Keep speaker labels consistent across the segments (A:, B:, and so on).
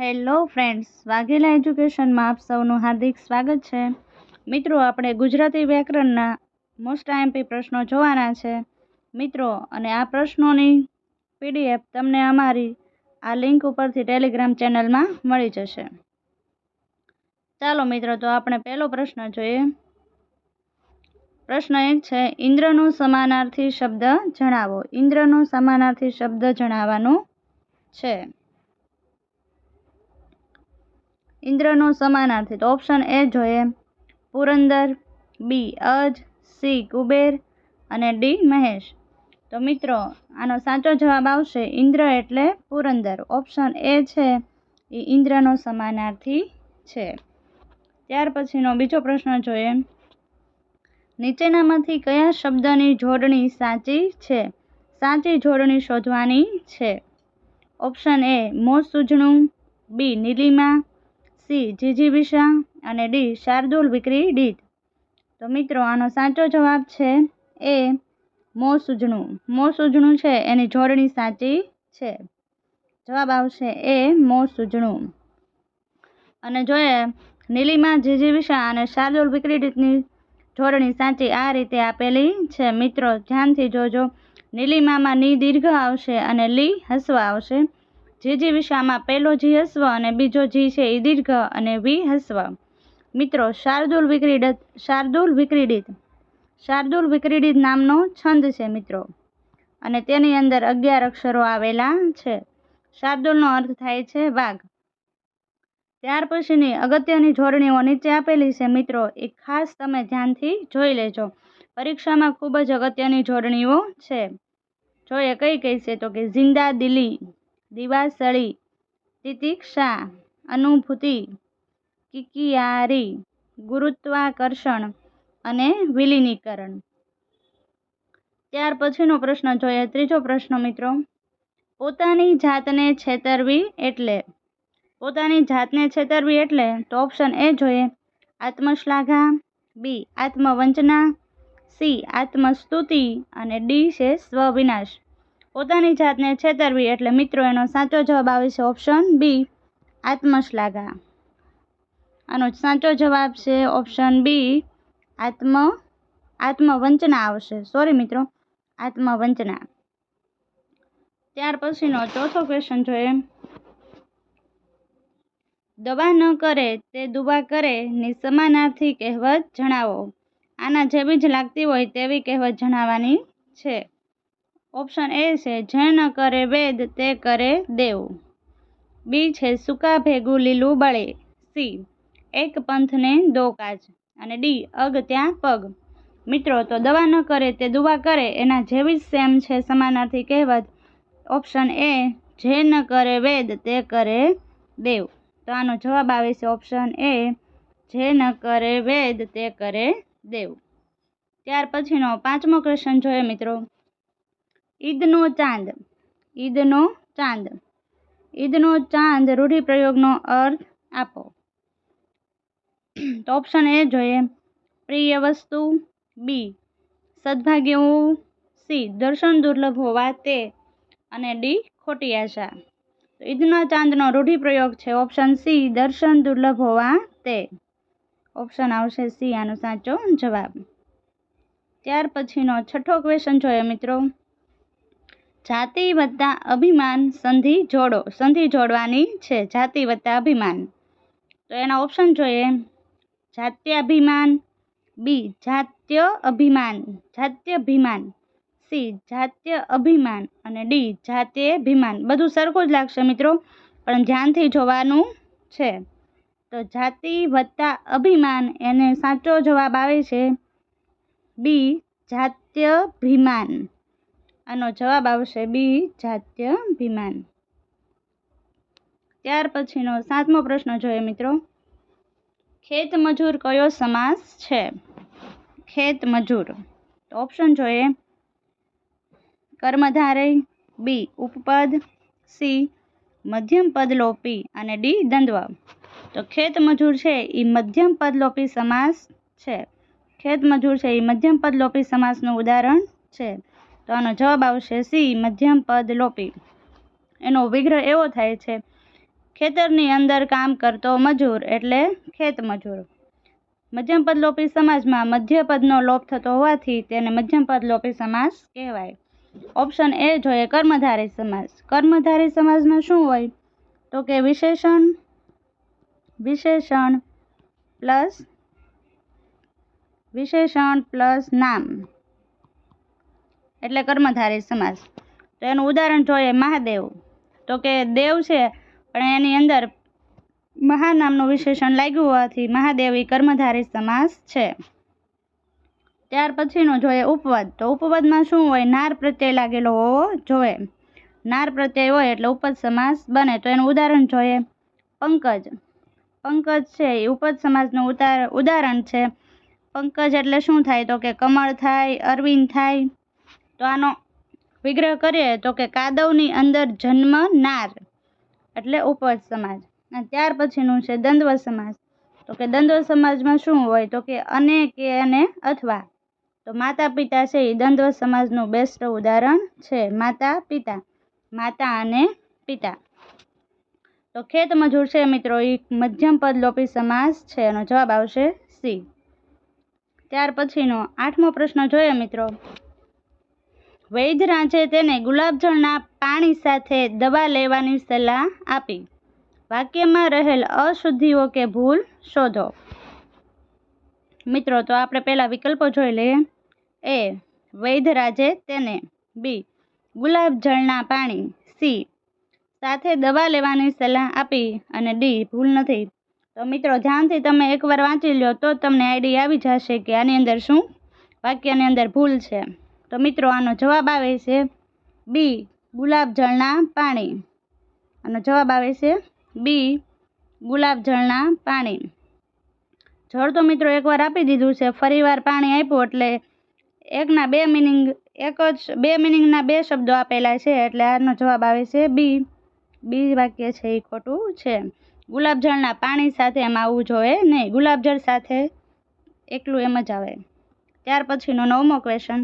A: Hello friends Vaghela એજ્યુકેશનમાં આપ સૌનું હાર્દિક સ્વાગત છે. મિત્રો, આપણે ગુજરાતી વ્યાકરણના મોસ્ટ આઈએમપી પ્રશ્નો જોવાના છે. મિત્રો, અને આ પ્રશ્નોની પીડીએફ તમને અમારી આ લિંક ઉપરથી ટેલિગ્રામ ચેનલમાં મળી જશે. ચાલો મિત્રો, તો આપણે પહેલો પ્રશ્ન જોઈએ. પ્રશ્ન એક છે, ઇન્દ્રનું સમાનાર્થી શબ્દ જણાવો. ઇન્દ્રનો સમાનાર્થી શબ્દ જણાવવાનું છે. ઇન્દ્રનો સમાનાર્થી તો ઓપ્શન એ જોઈએ. પુરંદર, બી, અજ, સી, કુબેર અને ડી, મહેશ. તો મિત્રો, આનો સાચો જવાબ આવશે ઇન્દ્ર એટલે પુરંદર. ઓપ્શન એ છે એ ઇન્દ્રનો સમાનાર્થી છે. ત્યાર પછીનો બીજો પ્રશ્ન જોઈએ. નીચેનામાંથી કયા શબ્દની જોડણી સાચી છે? સાચી જોડણી શોધવાની છે. ઓપ્શન એ, મોં સૂજણું. બી, નીલિમા. સી જીજીબિશા અને ડી, શાર્દુલ વિક્રી ડીત તો મિત્રો, આનો સાચો જવાબ છે એ મો સૂજણું. મોં સૂજણું છે, એની જોડણી સાચી છે. જવાબ આવશે એ મો સૂજણું. અને જોઈએ, નીલિમા જીજીબિશા અને શાર્દુલ વિક્રી ડીતની જોડણી સાચી આ રીતે આપેલી છે. મિત્રો, ધ્યાનથી જોજો, નીલિમામાં ની દીર્ઘ આવશે અને લી હસવા આવશે. જીજી વિશામાં પહેલો જી હસ્વ અને બીજો જી છે એ દીર્ઘ અને વી હસ્વ. મિત્રો, શાર્દુલ વિક્રીડિત શાર્દુલ વિક્રીડિત શાર્દુલ વિક્રીડિત નામનો છંદ છે, મિત્રો. અને તેની અંદર અગિયાર અક્ષરો આવેલા છે. શાર્દુલનો અર્થ થાય છે વાઘ. ત્યાર પછીની અગત્યની જોડણીઓ નીચે આપેલી છે, મિત્રો. એ ખાસ તમે ધ્યાનથી જોઈ લેજો. પરીક્ષામાં ખૂબ જ અગત્યની જોડણીઓ છે. જોઈએ કઈ કઈ છે તો કે જિંદા દિલી. દિવાસળી, તિતિક્ષા, અનુભૂતિ, કિકિયારી, ગુરુત્વાકર્ષણ અને વિલીનીકરણ. ત્યાર પછીનો પ્રશ્ન જોઈએ. ત્રીજો પ્રશ્ન મિત્રો, પોતાની જાતને છેતરવી એટલે? પોતાની જાતને છેતરવી એટલે? તો ઓપ્શન એ જોઈએ. આત્મશ્લાઘા બી આત્મવંચના સી આત્મસ્તુતિ અને ડી છે સ્વવિનાશ. પોતાની જાતને છેતરવી એટલે મિત્રો એનો સાચો જવાબ આવે છે ઓપ્શન બી આત્મશ્લાઘા. આનો સાચો જવાબ છે ઓપ્શન બી આત્મ, આત્મવંચના આવશે. સોરી મિત્રો, આત્મવંચના. ત્યાર પછીનો ચોથો ક્વેશ્ચન જોઈએ. દવા ન કરે તે દુબા કરે ની સમાનાર્થી કહેવત જણાવો. આના જેવી જ લાગતી હોય તેવી કહેવત જણાવવાની છે. ઓપ્શન એ છે, જે ન કરે વેદ, તે કરે દેવ. બી છે, સૂકા ભેગું લીલું બળે. સી, એક પંથને દો કાજ અને ડી, અગ ત્યાં પગ. મિત્રો, તો દવા ન કરે તે દુવા કરે, એના જેવી જ સેમ છે સમાનાર્થી કહેવત. ઓપ્શન એ, જે ન કરે વેદ, તે કરે દેવ. તો આનો જવાબ આવે છે ઓપ્શન એ, જે ન કરે વેદ, તે કરે દેવ. ત્યાર પછીનો પાંચમો ક્વેશ્ચન જોઈએ મિત્રો. ઈદનો ચાંદ. ઈદનો ચાંદ. ઈદનો ચાંદ રૂઢિપ્રયોગનો અર્થ આપો. તો ઓપ્શન એ જોઈએ. પ્રિય વસ્તુ બી. સદભાગ્ય હોવું સી. દર્શન દુર્લભ હોવા તે. અને ડી. ખોટી આશા. તો ઈદના ચાંદનો રૂઢિપ્રયોગ છે. Option C. દર્શન દુર્લભ હોવા તે. ઓપ્શન આવશે સી. આનો સાચો જવાબ. ત્યાર પછીનો છઠ્ઠો ક્વેશ્ચન જોઈએ મિત્રો. જાતિ વત્તા અભિમાન સંધિ જોડો, સંધિ જોડવાની છે, જાતિ વત્તા અભિમાન. તો એના ઓપ્શન જોઈએ. જાત્યાભિમાન બી જાત્ય અભિમાન જાત્યભિમાન સી જાત્ય અભિમાન અને ડી જાત્યભિમાન. બધું સરખું જ લાગશે મિત્રો, પણ ધ્યાનથી જોવાનું છે. તો જાતિ વત્તા અભિમાન એને સાચો જવાબ આવે છે. બી જાત્યભિમાન. આનો જવાબ આવશે બી જાત્યભિમાન ત્યાર પછીનો સાતમો પ્રશ્ન જોઈએ મિત્રો. ખેત મજૂર કયો સમાસ છે? ખેત મજૂર. ઓપ્શન જોઈએ. કર્મધારય, બી, ઉપપદ, સી, મધ્યમ પદ લોપી અને ડી દ્વંદ્વ તો ખેત મજૂર છે એ મધ્યમ પદ લોપી સમાસ છે. ખેત મજૂર છે એ મધ્યમ પદ લોપી સમાસનું ઉદાહરણ છે. તો આનો જવાબ આવશે સી, મધ્યમ પદ લોપી. એનો વિગ્રહ એવો થાય છે, ખેતરની અંદર કામ કરતો મજૂર એટલે ખેત મજૂર. મધ્યમપદ લોપી સમાસમાં મધ્યપદનો લોપ થતો હોવાથી તેને મધ્યમપદ લોપી સમાસ કહેવાય. ઓપ્શન એ જોઈએ કર્મધારી સમાસ. કર્મધારી સમાજમાં શું હોય? તો કે વિશેષણ વિશેષણ પ્લસ વિશેષણ પ્લસ નામ. એટલે કર્મધારય સમાસ. તો એનું ઉદાહરણ જોઈએ મહાદેવ. તો કે દેવ છે, પણ એની અંદર મહા નામનું વિશેષણ લાગ્યું હોવાથી મહાદેવ એ કર્મધારી સમાસ છે. ત્યાર પછીનું જોઈએ ઉપવાદ. તો ઉપવાદમાં શું હોય? નાર પ્રત્યય લાગેલો હોવો જોઈએ. નાર પ્રત્યય હોય એટલે ઉપજ સમાસ બને. તો એનું ઉદાહરણ જોઈએ પંકજ. પંકજ છે એ ઉપદ સમાસનું ઉદાહરણ છે. પંકજ એટલે શું થાય? તો કે કમળ થાય, અરવિંદ થાય તો આનો વિગ્રહ કરીએ તો કે કાદવની અંદર જન્મનાર એટલે ઉપજ સમાજ. અને ત્યાર પછીનું છે દ્વંદ્વ સમાજ. તો કે દ્વંદ્વ સમાજમાં શું હોય? તો કે અને કે, અને, અથવા. તો માતા પિતા છે એ દ્વંદ્વ સમાજનું બેસ્ટ ઉદાહરણ છે માતા પિતા માતા અને પિતા. તો ખેત મજૂર છે મિત્રો એ મધ્યમ પદ લોપી સમાસ છે. એનો જવાબ આવશે સી. ત્યાર પછીનો આઠમો પ્રશ્ન જોઈએ મિત્રો. વૈદ્યરાજે તેને ગુલાબજળના પાણી સાથે દવા લેવાની સલાહ આપી. વાક્યમાં રહેલ અશુદ્ધિઓ કે ભૂલ શોધો. મિત્રો, તો આપણે પહેલાં વિકલ્પો જોઈ લઈએ. એ વૈદ્યરાજે તેને. બી, ગુલાબજળના પાણી. સી, સાથે દવા લેવાની સલાહ આપી અને ડી, ભૂલ નથી. તો મિત્રો, ધ્યાનથી તમે એકવાર વાંચી લો તો તમને આઈડિયા આવી જશે કે આની અંદર શું? વાક્યની અંદર ભૂલ છે. તો મિત્રો, આનો જવાબ આવે છે બી ગુલાબજળના પાણી. આનો જવાબ આવે છે બી ગુલાબજળના પાણી. જળ તો મિત્રો એકવાર આપી દીધું છે, ફરીવાર પાણી આપ્યું એટલે એકના બે મિનિંગ એક જ બે મિનિંગના બે શબ્દો આપેલા છે એટલે આનો જવાબ આવે છે બી બી વાક્ય છે એ ખોટું છે. ગુલાબજળના પાણી સાથે એમ આવવું જોઈએ નહીં, ગુલાબજળ સાથે એકલું એમ જ આવે. ત્યાર પછીનો નવમો ક્વેશ્ચન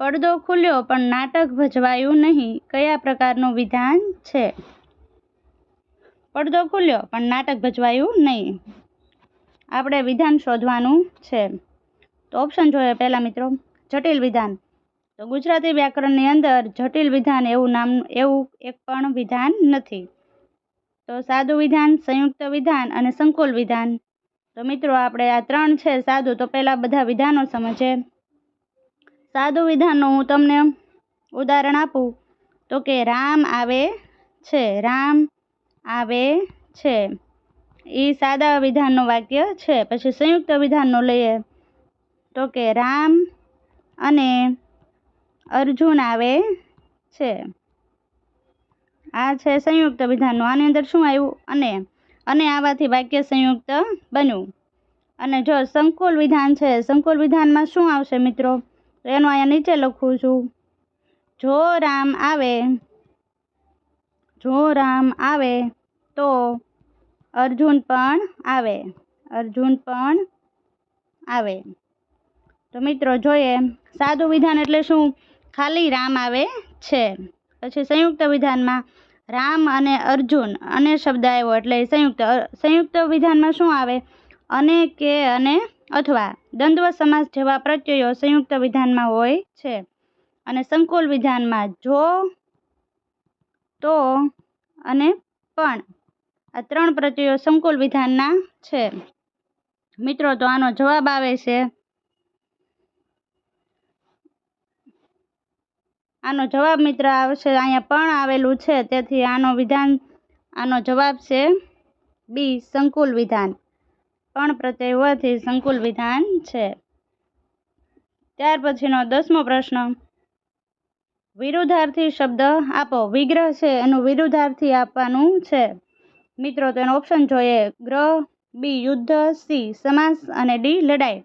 A: પડદો ખુલ્યો, પણ નાટક ભજવાયું નહીં. કયા પ્રકારનું વિધાન છે? પડદો ખુલ્યો, પણ નાટક ભજવાયું નહીં. આપણે વિધાન શોધવાનું છે. તો ઓપ્શન જોઈએ પહેલાં મિત્રો, જટિલ વિધાન. તો ગુજરાતી વ્યાકરણની અંદર જટિલ વિધાન એવું નામ, એવું એક પણ વિધાન નથી. તો સાદું વિધાન, સંયુક્ત વિધાન અને સંકુલ વિધાન. તો મિત્રો, આપણે આ ત્રણ છે સાદું, તો પહેલાં બધા વિધાનો સમજે સાદું વિધાનનું હું તમને ઉદાહરણ આપું. તો કે રામ આવે છે, રામ આવે છે. એ સાદા વિધાનનું વાક્ય છે. પછી સંયુક્ત વિધાનનું લઈએ. તો કે રામ અને અર્જુન આવે છે. આ છે સંયુક્ત વિધાનનું. આની અંદર શું આવ્યું? અને અને આવાથી વાક્ય સંયુક્ત બન્યું. અને જો સંકુલ વિધાન છે, સંકુલ વિધાનમાં શું આવશે મિત્રો? એનું અહીંયા નીચે લખું છું. જો રામ આવે, જો રામ આવે તો અર્જુન પણ આવે, અર્જુન પણ આવે. તો મિત્રો જોઈએ સાદું વિધાન એટલે શું? ખાલી રામ આવે છે. પછી સંયુક્ત વિધાનમાં રામ અને અર્જુન, અને શબ્દ આવ્યો એટલે સંયુક્ત સંયુક્ત વિધાનમાં શું આવે? અને, કે, અને, અથવા. દ્વંદ્વ સમાસ જેવા પ્રત્યયો સંયુક્ત વિધાનમાં હોય છે. અને સંકુલ વિધાનમાં જો, તો અને પણ આ ત્રણ પ્રત્યયો સંકુલ વિધાનના છે. મિત્રો, તો આનો જવાબ આવે છે. આનો જવાબ મિત્ર આવશે, અહીંયા પણ આવેલું છે. તેથી આનો વિધાન, આનો જવાબ છે બી, સંકુલ વિધાન. પણ પ્રત્યય હોવાથી સંકુલ વિધાન છે. ત્યાર પછીનો દસમો પ્રશ્ન. વિરુદ્ધાર્થી શબ્દ આપો. વિગ્રહ છે, એનું વિરુદ્ધાર્થી આપવાનું છે. મિત્રો, તો ઓપ્શન જોઈએ. ગ્રહ, બી, યુદ્ધ, સી, સમાસ અને ડી, લડાઈ.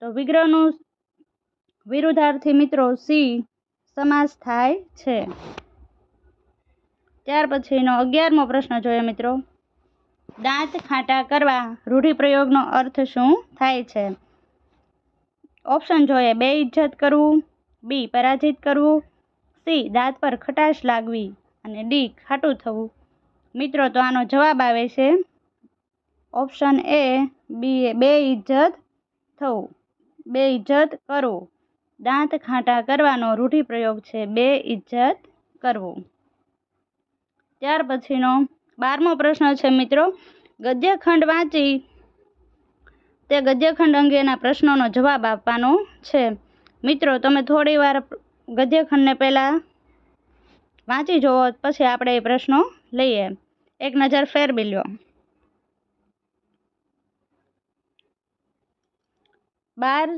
A: તો વિગ્રહનું વિરુદ્ધાર્થી મિત્રો, સી, સમાસ થાય છે. ત્યાર પછીનો અગિયારમો પ્રશ્ન જોઈએ મિત્રો. દાંત ખાટા કરવા રૂઢિપ્રયોગનો અર્થ શું થાય છે? ઓપ્શન જોઈએ. બે ઇજ્જત કરવું, બી પરાજિત કરવું, સી દાંત પર ખટાશ લાગવી અને ડી ખાટું થવું. મિત્રો, તો આનો જવાબ આવે છે ઓપ્શન એ, બી બે ઇજ્જત થવું. બે ઇજ્જત કરવું દાંત ખાટા કરવાનો રૂઢિપ્રયોગ છે. બે ઇજ્જત કરવું. ત્યાર પછીનો બારમો પ્રશ્ન છે, મિત્રો. ગદ્યખંડ વાંચી તે ગદ્યખંડ અંગેના પ્રશ્નોનો જવાબ આપવાનો છે. મિત્રો, તમે થોડી વાર ગદ્યખંડને પહેલાં વાંચી જુઓ પછી આપણે એ પ્રશ્નો લઈએ. એક નજર ફેરવી લ્યો બાર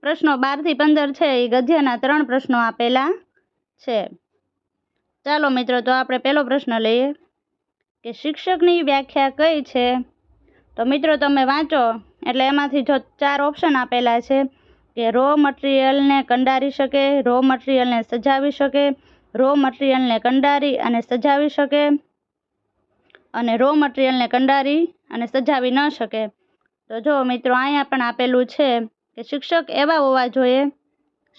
A: પ્રશ્નો બારથી પંદર છે એ ગદ્યના ત્રણ પ્રશ્નો આપેલા છે. ચાલો, મિત્રો, તો આપણે પહેલો પ્રશ્ન લઈએ. કે શિક્ષકની વ્યાખ્યા કઈ છે? તો મિત્રો તમે વાંચો. એટલે એમાંથી જો ચાર ઓપ્શન આપેલા છે કે રો મટીરિયલને કંડારી શકે રો મટીરિયલને સજાવી શકે રો મટીરિયલને કંડારી અને સજાવી શકે, અને રો મટીરિયલને કંડારી અને સજાવી ન શકે. તો જો મિત્રો અહીંયા પણ આપેલું છે કે શિક્ષક એવા હોવા જોઈએ,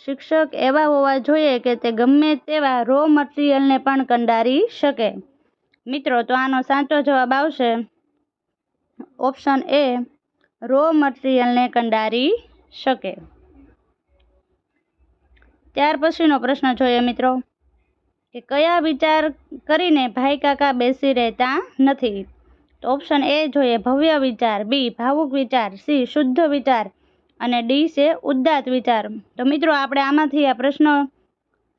A: શિક્ષક એવા હોવા જોઈએ કે તે ગમે તેવા રો મટીરિયલને પણ કંડારી શકે. મિત્રો, તો આનો સાચો જવાબ આવશે. ઓપ્શન એ રો મટીરિયલને કંડારી શકે. ત્યાર પછીનો પ્રશ્ન જોઈએ મિત્રો, કે કયા વિચાર કરીને ભાઈ કાકા બેસી રહેતા નથી? તો ઓપ્શન એ જોઈએ ભવ્ય વિચાર, બી ભાવુક વિચાર, સી શુદ્ધ વિચાર, અને ડી છે ઉદ્દાત વિચાર. તો મિત્રો, આપણે આમાંથી આ પ્રશ્ન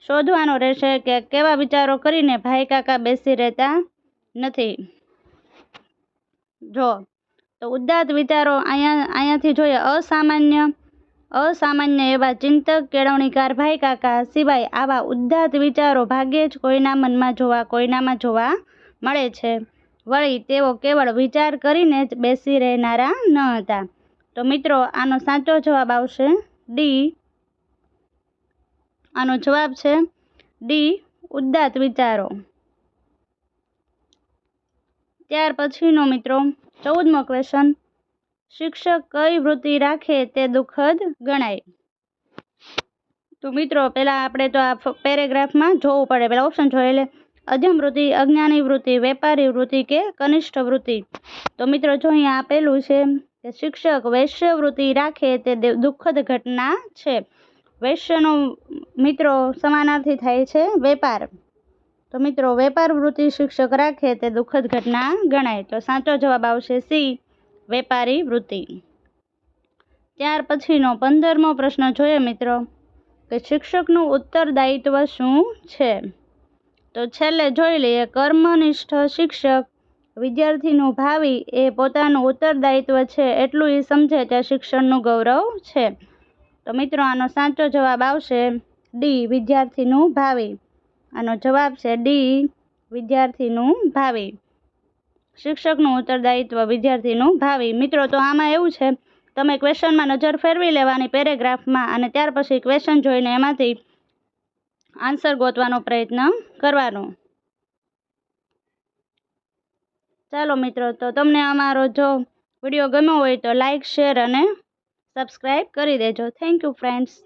A: શોધવાનો રહેશે કે કેવા વિચારો કરીને ભાઈ કાકા બેસી રહેતા નથી. જો, તો ઉદાત્ત વિચારો અહીંયા, અહીંયાથી જોઈએ. અસામાન્ય અસામાન્ય એવા ચિંતક, કેળવણીકાર ભાઈ કાકા સિવાય આવા ઉદાત્ત વિચારો ભાગ્યે જ કોઈના મનમાં જોવા, કોઈનામાં જોવા મળે છે. વળી તેઓ કેવળ વિચાર કરીને જ બેસી રહેનારા ન હતા. તો મિત્રો, આનો સાચો જવાબ આવશે ડી. આનો જવાબ છે ડી. ઉદાત વિચારો. ત્યાર પછીનો મિત્રો, ચૌદમો ક્વેશ્ચન શિક્ષક કઈ વૃત્તિ રાખે તે દુઃખદ ગણાય. તો મિત્રો, પહેલાં આપણે તો આ પેરેગ્રાફમાં જોવું પડે. પહેલાં ઓપ્શન જોઈએ એટલે અધમ વૃત્તિ, અજ્ઞાની વૃત્તિ, વેપારી વૃત્તિ કે કનિષ્ઠ વૃત્તિ? તો મિત્રો, જો અહીંયા આપેલું છે કે શિક્ષક વૈશ્ય વૃત્તિ રાખે તે દુઃખદ ઘટના છે. વૈશ્યનો મિત્રો સમાનાર્થી થાય છે વેપાર. તો મિત્રો, વેપાર વૃત્તિ શિક્ષક રાખે તે દુઃખદ ઘટના ગણાય. તો સાચો જવાબ આવશે સી, વેપારી વૃત્તિ. ત્યાર પછીનો પંદરમો પ્રશ્ન જોઈએ મિત્રો, કે શિક્ષકનું ઉત્તરદાયિત્વ શું છે? તો છેલ્લે જોઈ લઈએ, કર્મનિષ્ઠ શિક્ષક વિદ્યાર્થીનું ભાવિ એ પોતાનું ઉત્તરદાયિત્વ છે એટલું એ સમજે ત્યાં શિક્ષણનું ગૌરવ છે. તો મિત્રો, આનો સાચો જવાબ આવશે ડી, વિદ્યાર્થીનું ભાવિ. આનો જવાબ છે ડી, વિદ્યાર્થીનું ભાવિ. શિક્ષકનું ઉત્તરદાયિત્વ વિદ્યાર્થીનું ભાવિ. મિત્રો, તો આમાં એવું છે, તમે ક્વેશ્ચનમાં નજર ફેરવી લેવાની પેરેગ્રાફમાં અને ત્યાર પછી ક્વેશ્ચન જોઈને એમાંથી આન્સર ગોતવાનો પ્રયત્ન કરવાનો. ચાલો મિત્રો, તો તમને અમારો જો વીડિયો ગમ્યો હોય તો લાઈક, શેર અને સબસ્ક્રાઈબ કરી દેજો. Thank you friends.